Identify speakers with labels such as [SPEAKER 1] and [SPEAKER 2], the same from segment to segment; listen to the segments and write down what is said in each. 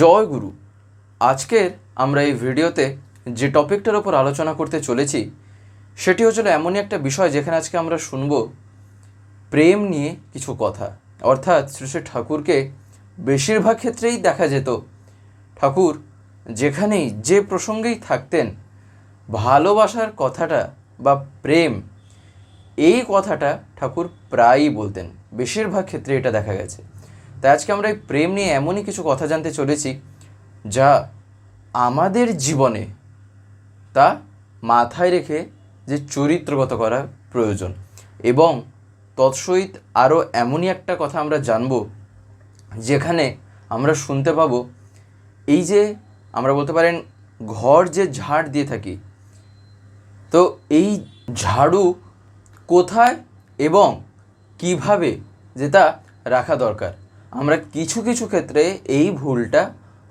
[SPEAKER 1] জয় গুরু। আজকের আমরা এই ভিডিওতে যে টপিকটার ওপর আলোচনা করতে চলেছি, সেটি হচ্ছিল এমনই একটা বিষয় যেখানে আজকে আমরা শুনব প্রেম নিয়ে কিছু কথা। অর্থাৎ শ্রী শ্রী ঠাকুরকে বেশিরভাগ ক্ষেত্রেই দেখা যেত, ঠাকুর যেখানেই যে প্রসঙ্গেই থাকতেন, ভালোবাসার কথাটা বা প্রেম, এই কথাটা ঠাকুর প্রায়ই বলতেন। বেশিরভাগ ক্ষেত্রে এটা দেখা গেছে। তাই আজকে আমরা এই প্রেম নিয়ে এমনই কিছু কথা জানতে চলেছি যা আমাদের জীবনে তা মাথায় রেখে যে চরিত্রগত করা প্রয়োজন। এবং তৎসহিত আরও এমনই একটা কথা আমরা জানব, যেখানে আমরা শুনতে পাবো এই যে আমরা বলতে পারেন ঘর যে ঝাড় দিয়ে থাকি। তো এই ঝাড়ু কোথায় এবং কীভাবে যেটা রাখা দরকার? আমরা কিছু কিছু ক্ষেত্রে এই ভুলটা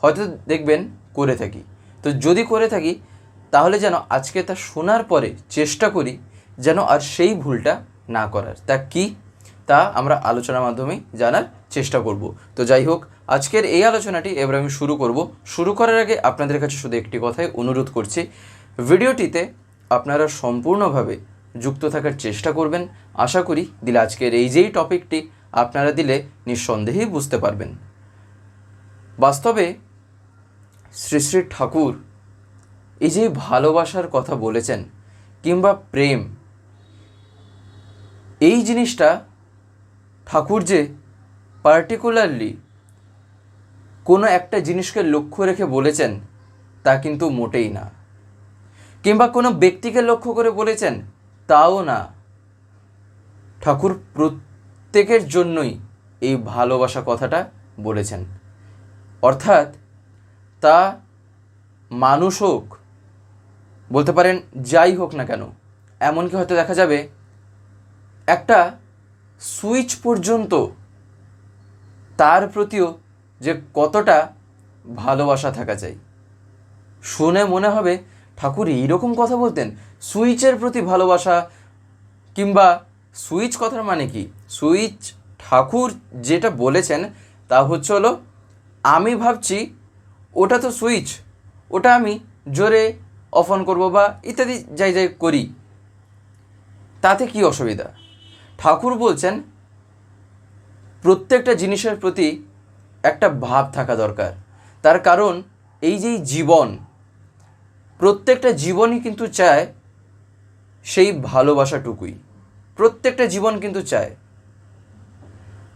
[SPEAKER 1] হয়তো দেখবেন করে থাকি। তো যদি করে থাকি, তাহলে যেন আজকে তা শোনার পরে চেষ্টা করি যেন আর সেই ভুলটা না করার। তা কি? তা আমরা আলোচনার মাধ্যমেই জানার চেষ্টা করব। তো যাই হোক, আজকের এই আলোচনাটি এবার আমি শুরু করব। শুরু করার আগে আপনাদের কাছে শুধু একটি কথাই অনুরোধ করছি, ভিডিওটিতে আপনারা সম্পূর্ণভাবে যুক্ত থাকার চেষ্টা করবেন। আশা করি দিলে আজকের এই যেই টপিকটি আপনারা দিলে নিঃসন্দেহেই বুঝতে পারবেন। বাস্তবে শ্রী শ্রী ঠাকুর এই যে ভালোবাসার কথা বলেছেন কিংবা প্রেম, এই জিনিসটা ঠাকুর যে পার্টিকুলারলি কোনো একটা জিনিসকে লক্ষ্য রেখে বলেছেন তা কিন্তু মোটেই না। কিংবা কোনো ব্যক্তিকে লক্ষ্য করে বলেছেন তাও না। ঠাকুর প্রত্যেকের জন্যই এই ভালোবাসা কথাটা বলেছেন। অর্থাৎ তা মানুষ হোক, বলতে পারেন যাই হোক না কেন, এমনকি হয়তো দেখা যাবে একটা সুইচ পর্যন্ত তার প্রতিও যে কতটা ভালোবাসা থাকা চাই। শুনে মনে হবে, ঠাকুর এইরকম কথা বলতেন, সুইচের প্রতি ভালোবাসা কিংবা সুইচ কথার মানে কি? সুইচ ঠাকুর যেটা বলেছেন, তা হচ্ছে হলো, আমি ভাবছি ওটা তো সুইচ, ওটা আমি জোরে অফ অন করব বা ইত্যাদি যাই যাই করি। তাতে কি অসুবিধা? ঠাকুর বলছেন, প্রত্যেকটা জিনিসের প্রতি একটা ভাব থাকা দরকার। তার কারণ, এই যে জীবন, প্রত্যেকটা জীবনই কিন্তু চায় সেই ভালোবাসাটুকুই। প্রত্যেকটা জীবন কিন্তু চায়।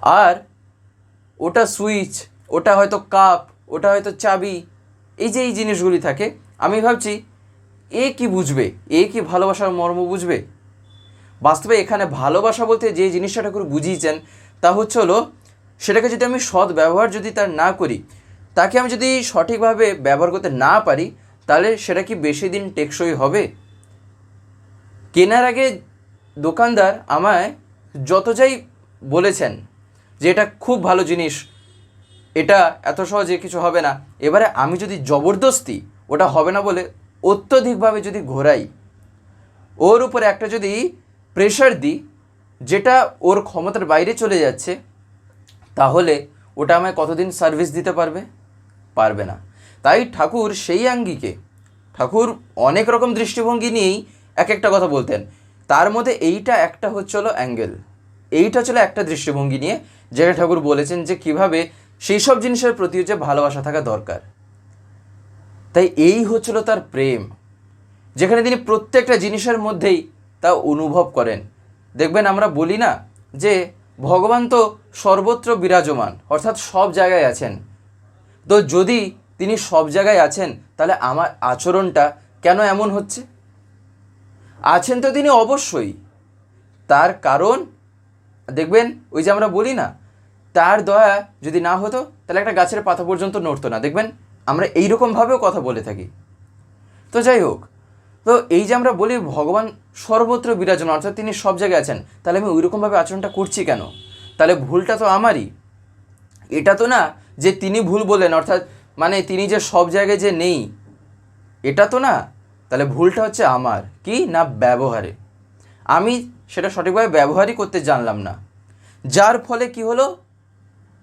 [SPEAKER 1] আর ওটা সুইচ, ওটা হয়তো কাপ, ওটা হয়তো চাবি, এই যে এই জিনিসগুলি থাকে, আমি ভাবছি, এ কি বুঝবে? এ কি ভালোবাসার মর্ম বুঝবে? বাস্তবে এখানে ভালোবাসা বলতে যে জিনিসটা ঠাকুর বুঝিয়েছেন, তা হচ্ছে হলো, সেটাকে যদি আমি সৎ ব্যবহার যদি তার না করি, তাকে আমি যদি সঠিকভাবে ব্যবহার করতে না পারি, তাহলে সেটা কি বেশি দিন টেকসই হবে? কেনার আগে দোকানদার আমায় যত যাই বলেছেন যে এটা খুব ভালো জিনিস, এটা এত সহজে কিছু হবে না, এবারে আমি যদি জবরদস্তি ওটা হবে না বলে অত্যধিকভাবে যদি ঘোরাই, ওর উপরে একটা যদি প্রেশার দিই, যেটা ওর ক্ষমতার বাইরে চলে যাচ্ছে, তাহলে ওটা আমায় কতদিন সার্ভিস দিতে পারবে? পারবে না। তাই ঠাকুর সেই আঙ্গিকে, ঠাকুর অনেক রকম দৃষ্টিভঙ্গি নিয়েই এক একটা কথা বলতেন। তার মধ্যে এইটা একটা হচ্ছিল অ্যাঙ্গেল এইটা ছিল একটা দৃষ্টিভঙ্গি নিয়ে যেটা ঠাকুর বলেছেন যে কীভাবে সেই সব জিনিসের প্রতি যে ভালোবাসা থাকা দরকার। তাই এই হচ্ছিল তার প্রেম। যেখানে তিনি প্রত্যেকটা জিনিসের মধ্যেই তা অনুভব করেন। দেখবেন আমরা বলি না যে ভগবান তো সর্বত্র বিরাজমান, অর্থাৎ সব জায়গায় আছেন। তো যদি তিনি সব জায়গায় আছেন, তাহলে আমার আচরণটা কেন এমন হচ্ছে? আছেন তো তিনি অবশ্যই। তার কারণ, দেখবেন, ওই যে আমরা বলি না, তার দয়া যদি না হতো, তাহলে একটা গাছের পাতা পর্যন্ত নড়তো না। দেখবেন, আমরা এইরকমভাবেও কথা বলে থাকি। তো যাই হোক, তো এই যে আমরা বলি ভগবান সর্বত্র বিরাজন অর্থাৎ তিনি সব জায়গায় আছেন, তাহলে আমি ওইরকমভাবে আচরণটা করছি কেন? তাহলে ভুলটা তো আমারই। এটা তো না যে তিনি ভুল বললেন, অর্থাৎ মানে তিনি যে সব জায়গায় যে নেই, এটা তো না তাহলে ভুলটা হচ্ছে আমার, কি না ব্যবহারে? আমি সেটা সঠিকভাবে ব্যবহারই করতে জানলাম না। যার ফলে কি হলো?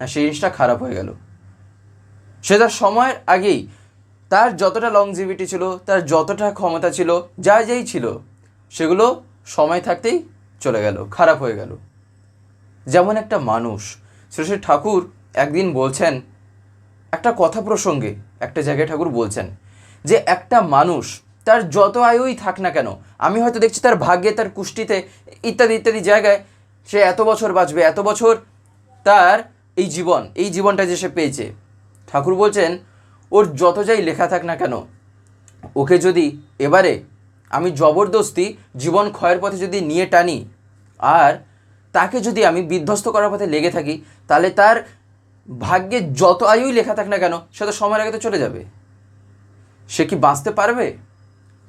[SPEAKER 1] না, সেই জিনিসটা খারাপ হয়ে গেল। সে তার সময়ের আগেই তার যতটা লংজিভিটি ছিল, তার যতটা ক্ষমতা ছিল, যা যাই ছিল, সেগুলো সময় থাকতেই চলে গেল, খারাপ হয়ে গেল। যেমন একটা মানুষ শ্রী ঠাকুর একদিন বলছেন, একটা কথা প্রসঙ্গে একটা জায়গায় ঠাকুর বলছেন যে একটা মানুষ তার যত আয়ুই থাক না কেন, আমি হয়তো দেখছি তার ভাগ্যে, তার কুষ্টিতে ইত্যাদি ইত্যাদি জায়গায় সে এত বছর বাঁচবে, এত বছর তার এই জীবন, এই জীবনটা যে সে পেয়েছে। ঠাকুর বলছেন, ওর যত যাই লেখা থাক না কেন, ওকে যদি এবারে আমি জবরদস্তি জীবন ক্ষয়ের পথে যদি নিয়ে টানি, আর তাকে যদি আমি বিধ্বস্ত করার পথে লেগে থাকি, তাহলে তার ভাগ্যে যত আয়ুই লেখা থাক না কেন, সে তো সময়ের আগে তো চলে যাবে। সে কি বাঁচতে পারবে?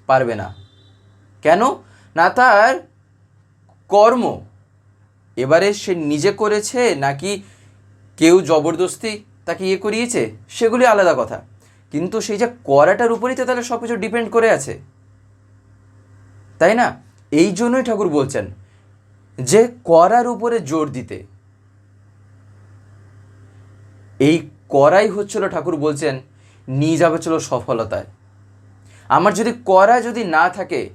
[SPEAKER 1] পারবে না। কেন? না তার কর্ম। এবারে সে নিজে করেছে নাকি কেউ জবরদস্তি তাকে ইয়ে করিয়েছে, সেগুলি আলাদা কথা। কিন্তু সেই যে করাটার উপরেই তো তাহলে সব কিছু ডিপেন্ড করে আছে। তাই না? এই জন্যই ঠাকুর বলছেন যে করার উপরে জোর দিতে। এই করাই হচ্ছিল ঠাকুর বলছেন, নিয়ে যাবে ছিল সফলতায়। আমার যদি করা যদি না থাকে,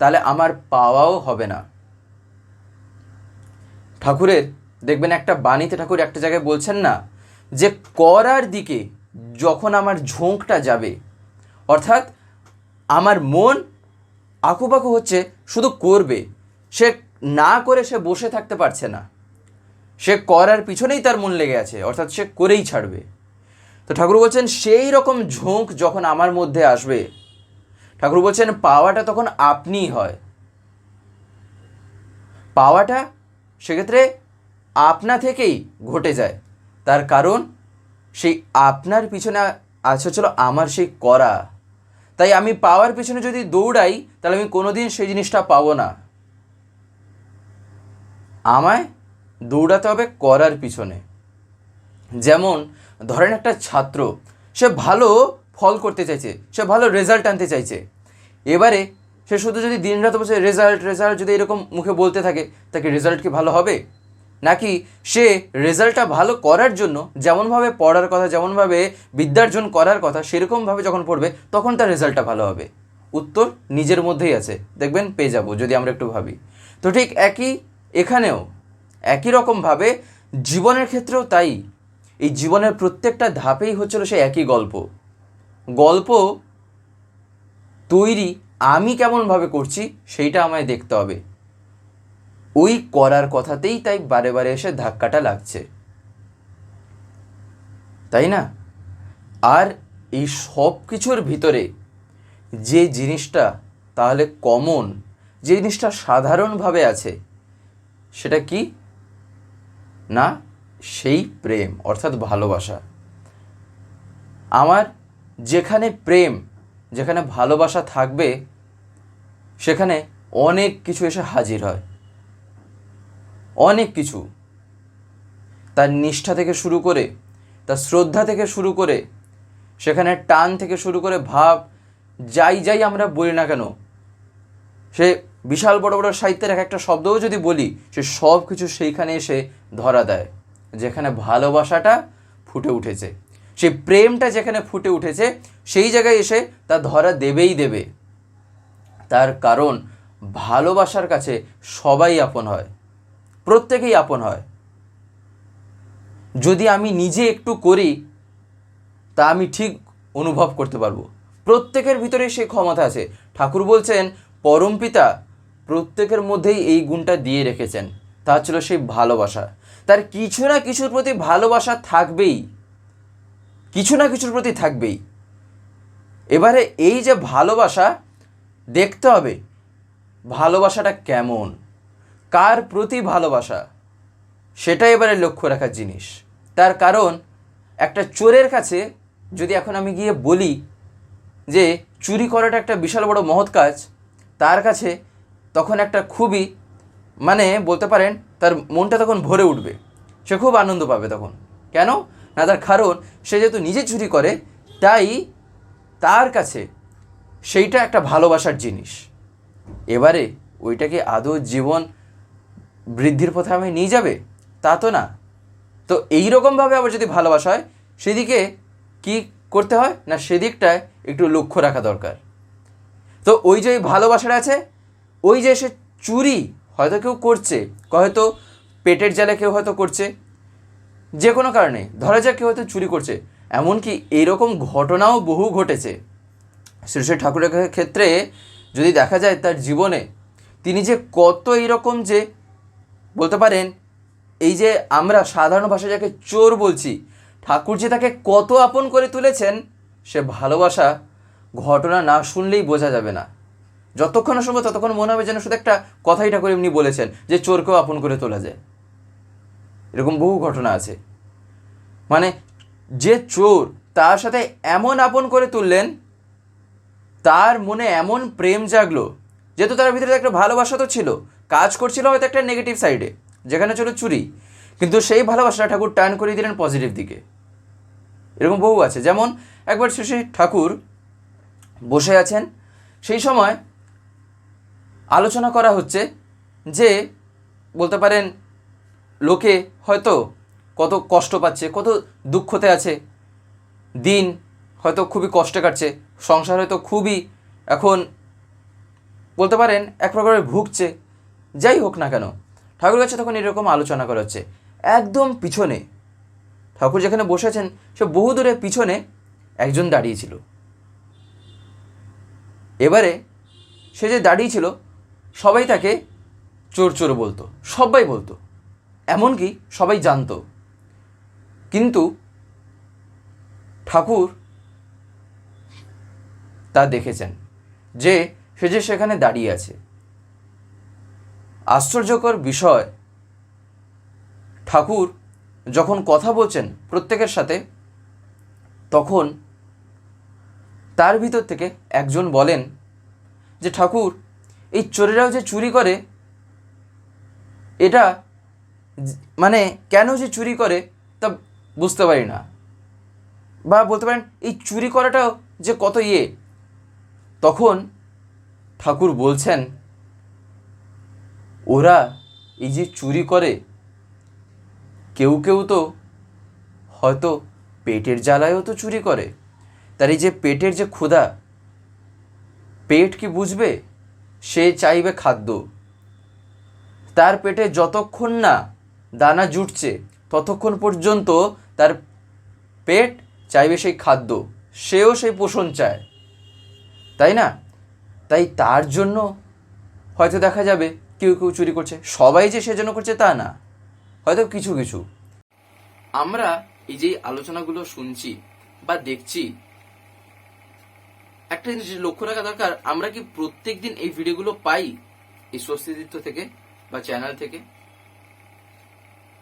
[SPEAKER 1] তাহলে আমার পাওয়াও হবে না। ঠাকুরের, দেখবেন একটা বাণীতে ঠাকুর একটা জায়গায় বলছেন না, যে করার দিকে যখন আমার ঝোঁকটা যাবে, অর্থাৎ আমার মন আকুপাকু হচ্ছে, শুধু করবে। সে না করে সে বসে থাকতে পারছে না। সে করার পিছনেই তার মন লেগে আছে, অর্থাৎ সে করেই ছাড়বে। তো ঠাকুর বলছেন, সেই রকম ঝোঁক যখন আমার মধ্যে আসবে ঠাকুর বলছেন, পাওয়াটা তখন আপনিই হয়। পাওয়াটা সেক্ষেত্রে আপনা থেকেই ঘটে যায়। তার কারণ, সেই আপনার পিছনে আছে হচ্ছিল আমার সেই করা। তাই আমি পাওয়ার পিছনে যদি দৌড়াই, তাহলে আমি কোনোদিন সেই জিনিসটা পাবো না। আমায় দৌড়াতে হবে করার পিছনে। যেমন, ধরেন একটা ছাত্র, সে ভালো ফল করতে চাইছে, সে ভালো রেজাল্ট আনতে চাইছে। এবারে সে শুধু যদি দিনরাত বসে রেজাল্ট রেজাল্ট যদি এরকম মুখে বলতে থাকে, তাকে রেজাল্ট কি ভালো হবে? নাকি সে রেজাল্টটা ভালো করার জন্য যেমনভাবে পড়ার কথা, যেমনভাবে বিদ্যার্জন করার কথা, সেরকমভাবে যখন পড়বে, তখন তার রেজাল্টটা ভালো হবে। উত্তর নিজের মধ্যেই আছে। দেখবেন, পেয়ে যাব, যদি আমরা একটু ভাবি। তো ঠিক একই, এখানেও একই রকমভাবে জীবনের ক্ষেত্রেও তাই। এই জীবনের প্রত্যেকটা ধাপেই হচ্ছিল সে একই গল্প। গল্প তৈরি আমি কেমনভাবে করছি সেইটা আমায় দেখতে হবে। ওই করার কথাতেই তাই বারে বারে এসে ধাক্কাটা লাগছে। তাই না? আর এই সব কিছুর ভিতরে যে জিনিসটা তাহলে কমন, যে জিনিসটা সাধারণভাবে আছে, সেটা কি? না, সেই প্রেম, অর্থাৎ ভালোবাসা। আমার যেখানে প্রেম, যেখানে ভালোবাসা থাকবে, সেখানে অনেক কিছু এসে হাজির হয়। অনেক কিছু। তার নিষ্ঠা থেকে শুরু করে, তার শ্রদ্ধা থেকে শুরু করে, সেখানে টান থেকে শুরু করে, ভাব, যাই যাই আমরা বলি না কেন, সে বিশাল বড় বড় সাহিত্যের এক একটা শব্দও যদি বলি, সে সব কিছু সেইখানে এসে ধরা দেয়, যেখানে ভালোবাসাটা ফুটে উঠেছে। সেই প্রেমটা যেখানে ফুটে উঠেছে, সেই জায়গায় এসে তা ধরা দেবেই দেবে। তার কারণ, ভালোবাসার কাছে সবাই আপন হয়, প্রত্যেকেই আপন হয়। যদি আমি নিজে একটু করি, তা আমি ঠিক অনুভব করতে পারব। প্রত্যেকের ভিতরে সেই ক্ষমতা আছে। ঠাকুর বলছেন পরমপিতা প্রত্যেকের মধ্যেই এই গুণটা দিয়ে রেখেছেন। তা ছিল সেই ভালোবাসা। তার কিছু না কিছুর প্রতি ভালোবাসা থাকবেই। কিছু না কিছুর প্রতি থাকবেই। এবারে এই যে ভালোবাসা, দেখতে হবে ভালোবাসাটা কেমন, কার প্রতি ভালোবাসা, সেটা এবারে লক্ষ্য রাখার জিনিস। তার কারণ, একটা চোরের কাছে যদি এখন আমি গিয়ে বলি যে চুরি করাটা একটা বিশাল বড় মহৎ কাজ, তার কাছে তখন একটা খুবই মানে বলতে পারেন, তার মনটা তখন ভরে উঠবে। সে খুব আনন্দ পাবে তখন। কেন? না তার কারণ সে যেহেতু নিজে চুরি করে, তাই তার কাছে সেইটা একটা ভালোবাসার জিনিস। এবারে ওইটাকে আদৌ জীবন বৃদ্ধির পথে আমি নিয়ে যাবে? তা তো না। তো এই রকমভাবে আবার যদি ভালোবাসা হয়, সেদিকে কি করতে হয়? না সেদিকটায় একটু লক্ষ্য রাখা দরকার। তো ওই যে ভালোবাসাটা আছে, ওই যে সে চুরি হয়তো কেউ করছে, হয়তো পেটের জালে কেউ হয়তো করছে যে কোনো কারণে। ধরা যাক কেউ হয়তো চুরি করছে। এমনকি এইরকম ঘটনাও বহু ঘটেছে। শ্রী শ্রী ঠাকুরের ক্ষেত্রে যদি দেখা যায় তার জীবনে, তিনি যে কত এইরকম যে, বলতে পারেন, এই যে আমরা সাধারণ ভাষায় যাকে চোর বলছি, ঠাকুর যে তাকে কত আপন করে তুলেছেন, সে ভালোবাসা ঘটনা না শুনলেই বোঝা যাবে না। যতক্ষণ শুনব ততক্ষণ মনে হবে যেন শুধু একটা কথাই ঠাকুর এমনি বলেছেন, যে চোরকেও আপন করে তোলা যায়। এরকম বহু ঘটনা আছে। মানে যে চোর তার সাথে এমন আপন করে তুললেন, তার মনে এমন প্রেম জাগলো যেহেতু তার ভিতরে একটা ভালোবাসা তো ছিল। কাজ করছিল হয়তো একটা নেগেটিভ সাইডে যেখানে ছিল চুরি। কিন্তু সেই ভালোবাসাটা ঠাকুর টার্ন করে দিলেন পজিটিভ দিকে। এরকম বহু আছে। যেমন একবার শ্রী ঠাকুর বসে আছেন, সেই সময় আলোচনা করা হচ্ছে যে বলতে পারেন লোকে হয়তো কত কষ্ট পাচ্ছে, কত দুঃখতে আছে। দিন হয়তো খুবই কষ্টে কাটছে, সংসার হয়তো খুবই এখন বলতে পারেন এক প্রকারে ভুগছে। যাই হোক না কেন ঠাকুর কাছে তখন এরকম আলোচনা করা হচ্ছে। একদম পিছনে, ঠাকুর যেখানে বসেছেন সে বহু দূরে পিছনে একজন দাঁড়িয়েছিল এবারে সে যে দাঁড়িয়েছিল সবাই তাকে চোর চোর বলতো, সবাই বলতো। এমনকি সবাই জানতো। কিন্তু ঠাকুর তা দেখেছেন যে সে যে সেখানে দাঁড়িয়ে আছে। আশ্চর্যকর বিষয়, ঠাকুর যখন কথা বলছেন প্রত্যেকের সাথে, তখন তার ভিতর থেকে একজন বলেন যে, ঠাকুর, এই চোরেরাও যে চুরি করে, এটা মানে কেন যে চুরি করে তা বুঝতে পারি না। বা বলতে পারেন, এই চুরি করাটাও যে কত ইয়ে তখন ঠাকুর বলছেন, ওরা এই যে চুরি করে, কেউ কেউ তো হয়তো পেটের জ্বালায়ও তো চুরি করে। তার এই যে পেটের যে ক্ষুধা, পেট কি বুঝবে? সে চাইবে খাদ্য। তার পেটে যতক্ষণ না দানা জুটছে, ততক্ষণ পর্যন্ত তার পেট চাইবে সেই খাদ্য, সেও সেই পোষণ চায়। তাই না? তাই তার জন্য হয়তো দেখা যাবে কেউ কেউ চুরি করছে, সবাই যে সেজন্য করছে তা না। হয়তো কিছু কিছু। আমরা এই যে আলোচনাগুলো শুনছি বা দেখছি, একটা জিনিস লক্ষ্য রাখা দরকার, আমরা কি প্রত্যেকদিন এই ভিডিওগুলো পাই এই স্বস্তিদিত্য থেকে বা চ্যানেল থেকে?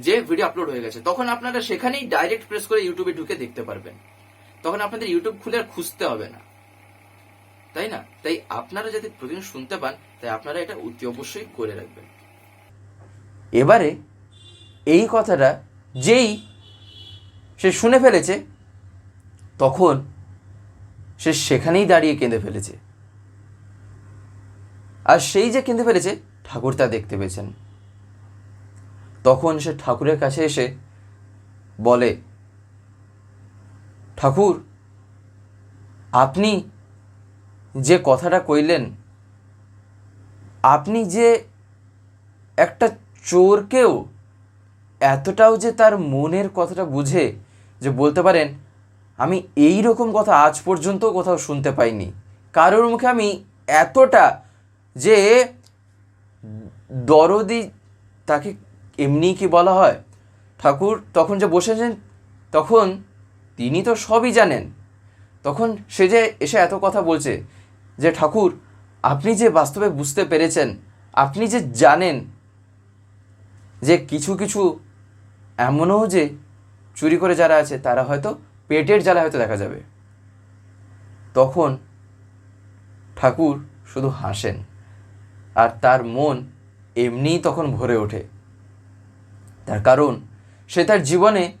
[SPEAKER 1] যে ভিডিও আপলোড হয়ে গেছে, তখন আপনারা সেখানেই ডাইরেক্ট প্রেস করে ইউটিউবে ঢুকে দেখতে পারবেন। তখন আপনাদের ইউটিউব খুলে আর খুঁজতে হবে না। তাই না? তাই আপনারা যাতে প্রতিদিন শুনতে পান, তাই আপনারা এটা অতি অবশ্যই করে রাখবেন। এবারে এই কথাটা যেই সে শুনে ফেলেছে, তখন সে সেখানেই দাঁড়িয়ে কেঁদে ফেলেছে। আর সেই যে কেঁদে ফেলেছে, ঠাকুর তা দেখতে পেয়েছেন। তখন সে ঠাকুরের কাছে এসে বলে, ঠাকুর, আপনি যে কথাটা কইলেন, আপনি যে একটা চোরকেও এতটাও যে তার মনের কথাটা বুঝে যে বলতে পারেন, আমি এই রকম কথা আজ পর্যন্ত কোথাও শুনতে পাইনি। কারোর মুখে আমি এতটা যে দরদি তাকে এমনি কি বলা হয়? ঠাকুর তখন যে বসেছেন, তখন তিনি তো সবই জানেন। তখন সে যে এসে এত কথা বলছে যে, ঠাকুর, আপনি যে বাস্তবে বুঝতে পেরেছেন, আপনি যে জানেন যে কিছু কিছু এমনও যে চুরি করে যারা আছে, তারা হয়তো পেটের জ্বালা হয়তো দেখা যাবে। তখন ঠাকুর শুধু হাসেন। আর তার মন এমনিই তখন ভরে ওঠে। তার কারণ, সে তার জীবনে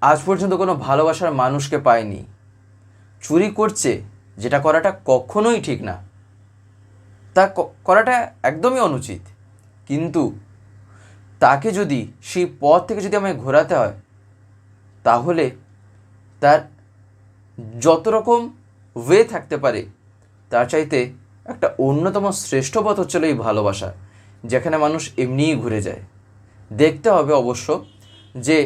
[SPEAKER 1] আজ পর্যন্ত কোনো ভালোবাসার মানুষকে পায়নি। চুরি করছে, যেটা করাটা কখনোই ঠিক না। তা করাটা একদমই অনুচিত। কিন্তু তাকে যদি, সেই পথ থেকে যদি আমায় ঘোরাতে হয়, তাহলে তার যত রকম ওয়ে থাকতে পারে, তার চাইতে একটা অন্যতম শ্রেষ্ঠ পথ হচ্ছিল এই ভালোবাসা, যেখানে মানুষ এমনিই ঘুরে যায়। দেখতে হবে অবশ্য যে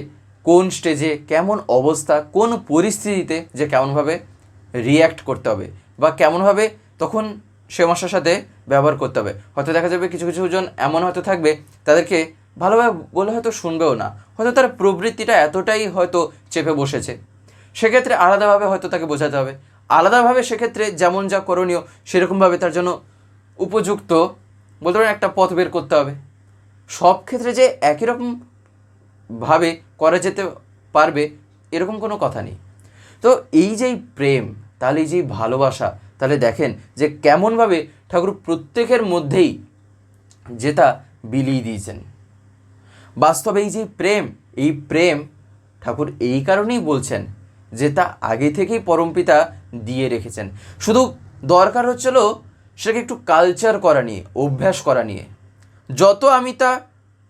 [SPEAKER 1] কোন স্টেজে কেমন অবস্থা, কোন পরিস্থিতিতে যে কেমনভাবে রিয়্যাক্ট করতে হবে বা কেমনভাবে তখন সে মানুষের সাথে ব্যবহার করতে হবে। হয়তো দেখা যাবে কিছু কিছু জন এমন হয়তো থাকবে তাদেরকে ভালোভাবে বলে হয়তো শুনবেও না। হয়তো তার প্রবৃত্তিটা এতটাই হয়তো চেপে বসেছে। সেক্ষেত্রে আলাদাভাবে হয়তো তাকে বোঝাতে হবে। আলাদাভাবে সেক্ষেত্রে যেমন যা করণীয় সেরকমভাবে তার জন্য উপযুক্ত বলতে পারেন একটা পথ বের করতে হবে। সব ক্ষেত্রে যে একই রকম ভাবে করা যেতে পারবে, এরকম কোনো কথা নেই। তো এই যেই প্রেম, তাহলে এই যেই ভালোবাসা, তাহলে দেখেন যে কেমনভাবে ঠাকুর প্রত্যেকের মধ্যেই যেটা বিলিয়ে দিয়েছেন। বাস্তবে এই যে প্রেম, এই প্রেম ঠাকুর এই কারণেই বলছেন যে তা আগে থেকেই পরমপিতা দিয়ে রেখেছেন। শুধু দরকার হচ্ছিল সেটাকে একটু কালচার করা নিয়ে, অভ্যাস করা নিয়ে। যত আমি তা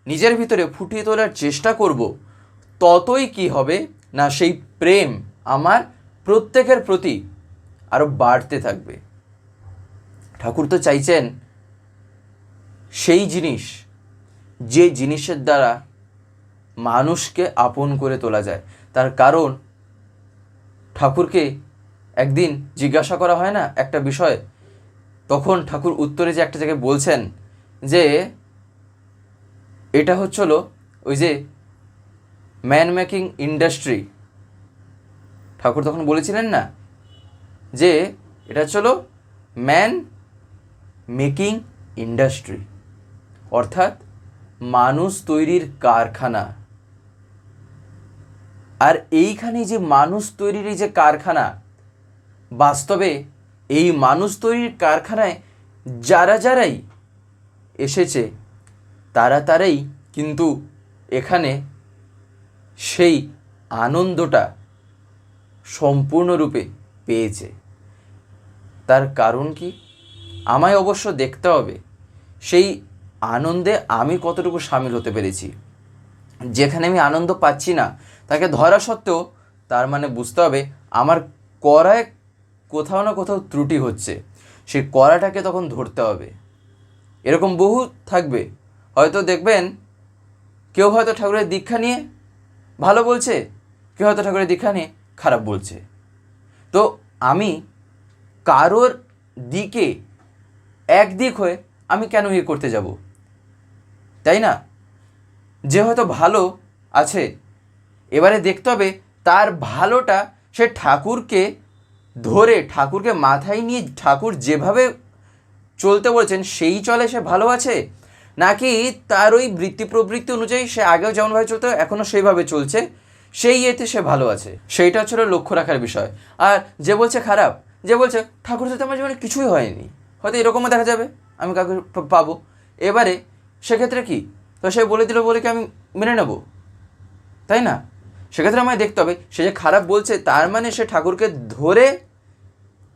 [SPEAKER 1] নিজের ভিতরে ফুটিয়ে তোলার চেষ্টা করব, ততই কি হবে? না, সেই প্রেম আমার প্রত্যেকের প্রতি আরও বাড়তে থাকবে। ঠাকুর তো চাইছেন সেই জিনিস, যে জিনিসের দ্বারা মানুষকে আপন করে তোলা যায়। তার কারণ ঠাকুরকে একদিন জিজ্ঞাসা করা হয় না একটা বিষয়? তখন ঠাকুর উত্তরে যে একটা জায়গায় বলছেন যে এটা হচ্ছিল ওই যে ম্যান মেকিং ইন্ডাস্ট্রি ঠাকুর তখন বলেছিলেন না যে এটা হচ্ছিল ম্যান মেকিং ইন্ডাস্ট্রি অর্থাৎ মানুষ তৈরির কারখানা। আর এইখানে যে মানুষ তৈরির এই যে কারখানা, বাস্তবে এই মানুষ তৈরির কারখানায় যারা যারাই এসেছে তারা তারাই কিন্তু এখানে সেই আনন্দটা সম্পূর্ণরূপে পেয়েছে। তার কারণ কি? আমায় অবশ্য দেখতে হবে। সেই আনন্দে আমি কতটুকু সামিল হতে পেরেছি। যেখানে আমি আনন্দ পাচ্ছি না, তাকে ধরা সত্ত্বেও তার মানে বুঝতে হবে আমার করায় কোথাও না কোথাও ত্রুটি হচ্ছে। সেই করাটাকে তখন ধরতে হবে। এরকম বহু থাকবে হয়তো দেখবেন কেউ হয়তো ঠাকুরের দীক্ষা নিয়ে ভালো বলছে, কেউ হয়তো ঠাকুরের দীক্ষা নিয়ে খারাপ বলছে। তো আমি কারোর দিকে এক দিক হয়ে আমি কেন ইয়ে করতে যাব? তাই না? যে হয়তো ভালো আছে, এবারে দেখতে হবে তার ভালোটা সে ঠাকুরকে ধরে, ঠাকুরকে মাথায় নিয়ে ঠাকুর যেভাবে চলতে বলছেন, সেই চলে সে ভালো আছে? নাকি তার ওই বৃত্তি প্রবৃত্তি অনুযায়ী সে আগেও যেমনভাবে চলতো এখনও সেইভাবে চলছে? সেই ইয়েতে সে ভালো আছে। সেইটা হচ্ছে লক্ষ্য রাখার বিষয়। আর যে বলছে খারাপ, যে বলছে, ঠাকুর সাথে আমার জীবনে কিছুই হয়নি। হয়তো এরকমও দেখা যাবে, আমি কাউকে পাবো। এবারে সেক্ষেত্রে কি? তো সে বলে দিল বলে কি আমি মেনে নেব? তাই না? সেক্ষেত্রে আমায় দেখতে হবে, সে যে খারাপ বলছে, তার মানে সে ঠাকুরকে ধরে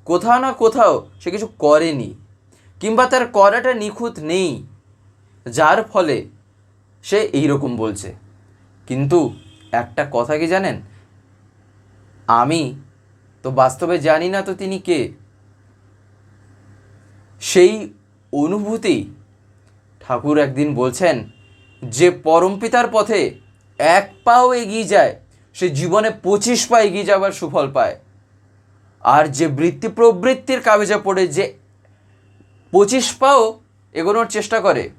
[SPEAKER 1] কোথাও না কোথাও সে কিছু করেনি। কিংবা তার করাটা নিখুঁত নেই। যার ফলে সে এইরকম বলছে। কিন্তু একটা কথা কি জানেন? আমি তো বাস্তবে জানি না তো তিনি কে। সেই অনুভূতি ঠাকুর একদিন বলছেন যে পরমপিতার পথে এক পাও এগিয়ে যায়, সে জীবনে পঁচিশ পা এগিয়ে যাওয়ার সুফল পায়। আর যে বৃত্তি প্রবৃত্তির কাগজে পড়ে যে পঁচিশ পাও এগোনোর চেষ্টা করে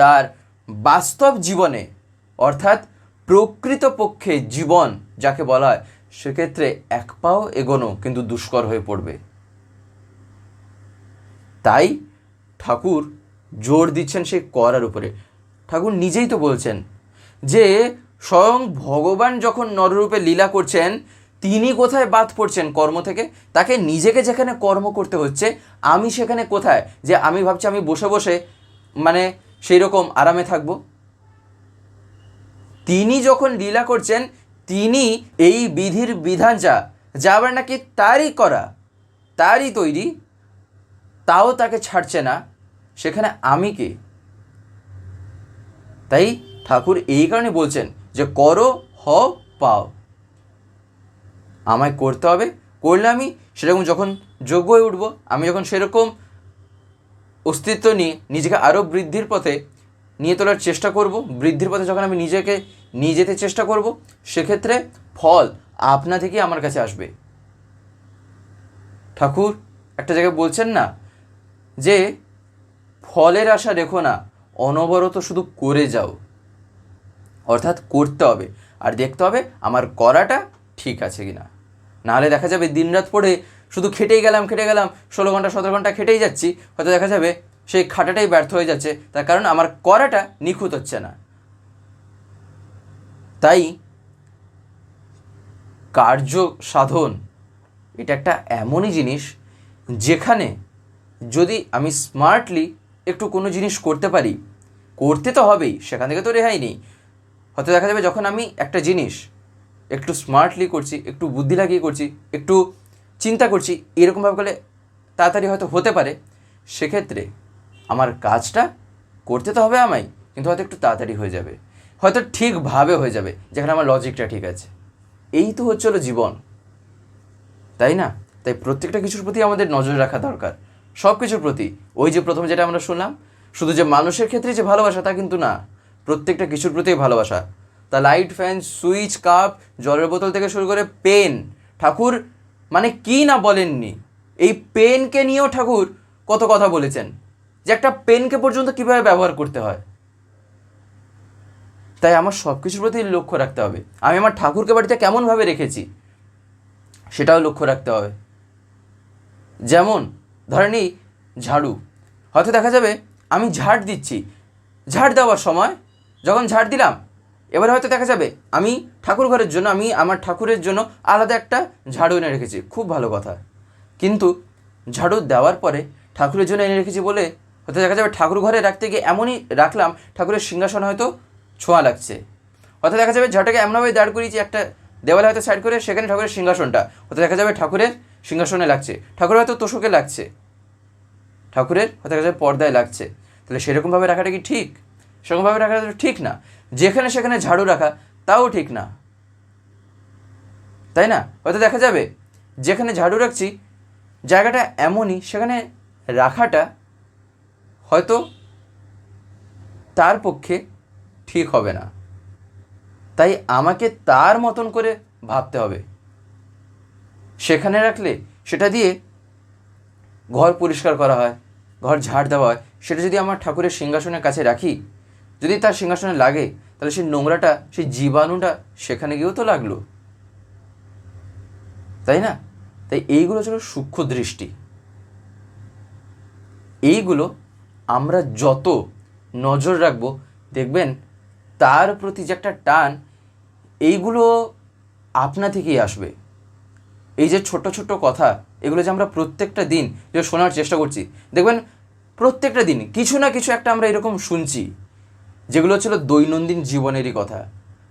[SPEAKER 1] তার বাস্তব জীবনে, অর্থাৎ প্রকৃতপক্ষে জীবন যাকে বলা হয়, সেক্ষেত্রে এক পাও এগোনো কিন্তু দুষ্কর হয়ে পড়বে। তাই ঠাকুর জোর দিচ্ছেন সেই করার উপরে। ঠাকুর নিজেই তো বলছেন যে, স্বয়ং ভগবান যখন নররূপে লীলা করছেন, তিনি কোথায় বাদ পড়ছেন কর্ম থেকে? তাকে নিজেকে যেখানে কর্ম করতে হচ্ছে, আমি সেখানে কোথায়? যে আমি ভাবছি আমি বসে বসে মানে সেই রকম আরামে থাকব। তিনি যখন লীলা করছেন, তিনি এই বিধির বিধান যা যা আবার নাকি তারই করা, তারই তৈরি, তাও তাকে ছাড়ছে না। সেখানে আমি কে? তাই ঠাকুর এই কারণে বলছেন যে, করো হ পাও। আমায় করতে হবে, করলে আমি সেরকম যখন যোগ্য হয়ে উঠবো, আমি যখন সেরকম অস্তিত্ব নিয়ে নিজেকে আরও বৃদ্ধির পথে নিয়ে তোলার চেষ্টা করব। বৃদ্ধির পথে যখন আমি নিজেকে নিয়ে যেতে চেষ্টা করব, সেক্ষেত্রে ফল আপনা থেকেই আমার কাছে আসবে। ঠাকুর, একটা জায়গায় বলছেন না যে, ফলের আশা রেখো না, অনবরত শুধু করে যাও। অর্থাৎ করতে হবে। আর দেখতে হবে আমার করাটা ঠিক আছে কি না নাহলে দেখা যাবে দিনরাত পড়ে শুধু খেটেই গেলাম, খেটে গেলাম, ষোলো ঘণ্টা, সতেরো ঘণ্টা খেটেই যাচ্ছি। হয়তো দেখা যাবে সেই খাটাটাই ব্যর্থ হয়ে যাচ্ছে। তার কারণ আমার করাটা নিখুঁত হচ্ছে না। তাই কার্য সাধন, এটা একটা এমনই জিনিস যেখানে যদি আমি স্মার্টলি একটু কোনো জিনিস করতে পারি, করতে তো হবেই, সেখান থেকে তো রেহাই নেই। হয়তো দেখা যাবে যখন আমি একটা জিনিস একটু স্মার্টলি করছি, একটু বুদ্ধি লাগিয়ে করছি, একটু চিন্তা করছি এরকমভাবে করলে তাড়াতাড়ি হয়তো হতে পারে। সেক্ষেত্রে আমার কাজটা করতে তো হবে আমায়, কিন্তু হয়তো একটু তাড়াতাড়ি হয়ে যাবে। হয়তো ঠিকভাবে হয়ে যাবে, যেখানে আমার লজিকটা ঠিক আছে। এই তো হচ্ছে হলো জীবন। তাই না? তাই প্রত্যেকটা কিছুর প্রতি আমাদের নজর রাখা দরকার। সব কিছুর প্রতি। ওই যে প্রথমে যেটা আমরা শুনলাম, শুধু যে মানুষের ক্ষেত্রে যে ভালোবাসা, তা কিন্তু না। প্রত্যেকটা কিছুর প্রতি ভালোবাসা। তা লাইট ফ্যান সুইচ কাপ জলের বোতল থেকে শুরু করে পেন ঠাকুর মানে কি না বলেননি? এই পেনকে নিয়েও ঠাকুর কত কথা বলেছেন, যে একটা পেনকে পর্যন্ত কীভাবে ব্যবহার করতে হয়। তাই আমার সব কিছুর প্রতি লক্ষ্য রাখতে হবে। আমি আমার ঠাকুরকে বাড়িতে কেমনভাবে রেখেছি, সেটাও লক্ষ্য রাখতে হবে। যেমন, ধরেন এই ঝাড়ু। হয়তো দেখা যাবে আমি ঝাড় দিচ্ছি। ঝাড় দেওয়ার সময় যখন ঝাড় দিলাম এবার হয়তো দেখা যাবে, আমি ঠাকুর ঘরের জন্য, আমি আমার ঠাকুরের জন্য আলাদা একটা ঝাড়ু এনে রেখেছি, খুব ভালো কথা। কিন্তু ঝাড়ু দেওয়ার পরে ঠাকুরের জন্য এনে রেখেছি বলে হয়তো দেখা যাবে ঠাকুর ঘরে রাখতে গিয়ে এমনই রাখলাম, ঠাকুরের সিংহাসন হয়তো ছোঁয়া লাগছে। হয়তো দেখা যাবে ঝাড়টাকে এমনভাবে দাঁড় করিয়েছি, একটা দেওয়ালে হয়তো সাইড করে সেখানে ঠাকুরের সিংহাসনটা, হয়তো দেখা যাবে ঠাকুরের সিংহাসনে লাগছে। ঠাকুর হয়তো তোষকে লাগছে। ঠাকুরের হয়তো দেখা যাবে পর্দায় লাগছে। তাহলে সেরকমভাবে রাখাটা কি ঠিক? সেরকমভাবে রাখাটা ঠিক না। যেখানে সেখানে ঝাড়ু রাখা, তাও ঠিক না। তাই না? হয়তো দেখা যাবে, যেখানে ঝাড়ু রাখছি, জায়গাটা এমনই, সেখানে রাখাটা হয়তো তার পক্ষে ঠিক হবে না। তাই আমাকে তার মতন করে ভাবতে হবে। সেখানে রাখলে সেটা দিয়ে ঘর পরিষ্কার করা হয়, ঘর ঝাড় দেওয়া হয়, সেটা যদি আমার ঠাকুরের সিংহাসনের কাছে রাখি যদি তার সিংহাসনে লাগে, তাহলে সেই নোংরাটা, সেই জীবাণুটা সেখানে গিয়েও তো লাগল। তাই না? তাই এইগুলো ছিল সূক্ষ্ম দৃষ্টি। এইগুলো আমরা যত নজর রাখব, দেখবেন তার প্রতি যে একটা টান, এইগুলো আপনা থেকেই আসবে। এই যে ছোট ছোট কথা, এগুলো যে আমরা প্রত্যেকটা দিন যে শোনার চেষ্টা করছি, দেখবেন প্রত্যেকটা দিন কিছু না কিছু একটা আমরা এরকম শুনছি। যেগুলো ছিল দৈনন্দিন জীবনেরই কথা।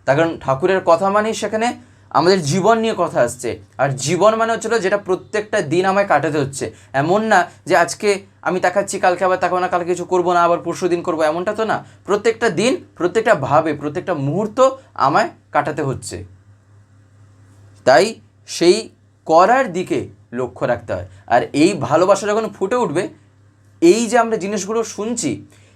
[SPEAKER 1] তার কারণ ঠাকুরের কথা মানেই সেখানে আমাদের জীবন নিয়ে কথা আসছে। আর জীবন মানে হচ্ছিল যেটা প্রত্যেকটা দিন আমায় কাটাতে হচ্ছে। এমন না যে আজকে আমি তাকাচ্ছি, কালকে আবার তাকাবো না, কালকে কিছু করব না, আবার পরশু দিন করব, এমনটা তো না। প্রত্যেকটা দিন, প্রত্যেকটা ভাবে, প্রত্যেকটা মুহূর্ত আমায় কাটাতে হচ্ছে। তাই সেই করার দিকে লক্ষ্য রাখতে হয়। আর এই ভালোবাসা যখন ফুটে উঠবে, এই যে আমরা জিনিসগুলো শুনছি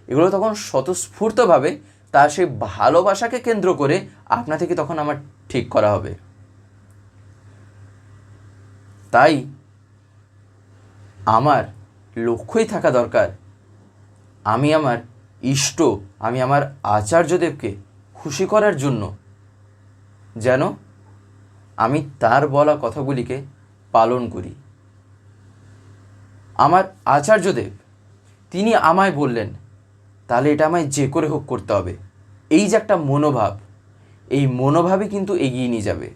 [SPEAKER 1] এগুলো তখন স্বতঃস্ফূর্তভাবে তার সেই ভালোবাসাকে কেন্দ্র করে আপনা থেকে তখন আমার ঠিক করা হবে। তাই আমার লক্ষ্যই থাকা দরকার। আমি আমার ইষ্ট, আমি আমার আচার্যদেবকে খুশি করার জন্য যেন আমি তার বলা কথাগুলিকে পালন করি। আমার আচার্যদেব, তিনি আমায় বললেন তাহলে এটা আমায় যে করে হোক করতে হবে। এই যে একটা মনোভাব, এই মনোভাবই কিন্তু এগিয়ে নিয়ে যাবে।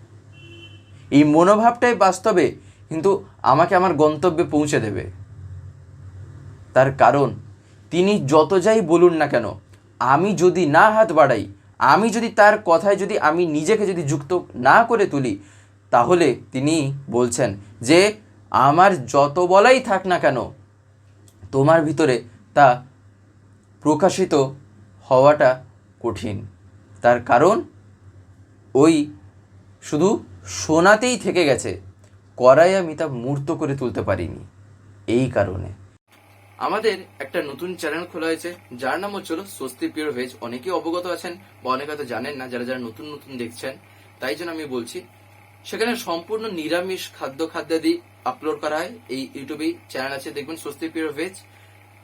[SPEAKER 1] এই মনোভাবটাই বাস্তবে কিন্তু আমাকে আমার গন্তব্যে পৌঁছে দেবে। তার কারণ, তিনি যত যাই বলুন না কেন, আমি যদি না হাত বাড়াই, আমি যদি তার কথায় যদি আমি নিজেকে যদি যুক্ত না করে তুলি, তাহলে তিনি বলছেন যে, আমার যত বলাই থাক না কেন, তোমার ভিতরে তা প্রকাশিত হওয়াটা কঠিন। তার কারণ, ওই শুধু শোনাতেই থেকে গেছে করাই আমি তা মূর্ত করে তুলতে পারিনি, এই কারণে। আমাদের একটা নতুন চ্যানেল খোলা হয়েছে, যার নাম হচ্ছিল স্বস্তি পিওর ভেজ। অনেকেই অবগত আছেন, বা অনেকে হয়তো জানেন না, যারা যারা নতুন নতুন দেখছেন, তাই জন্য আমি বলছি, সেখানে সম্পূর্ণ নিরামিষ খাদ্য খাদ্যাদি আপলোড করা হয়। এই ইউটিউবেই চ্যানেল আছে, দেখবেন স্বস্তি পিওর ভেজ।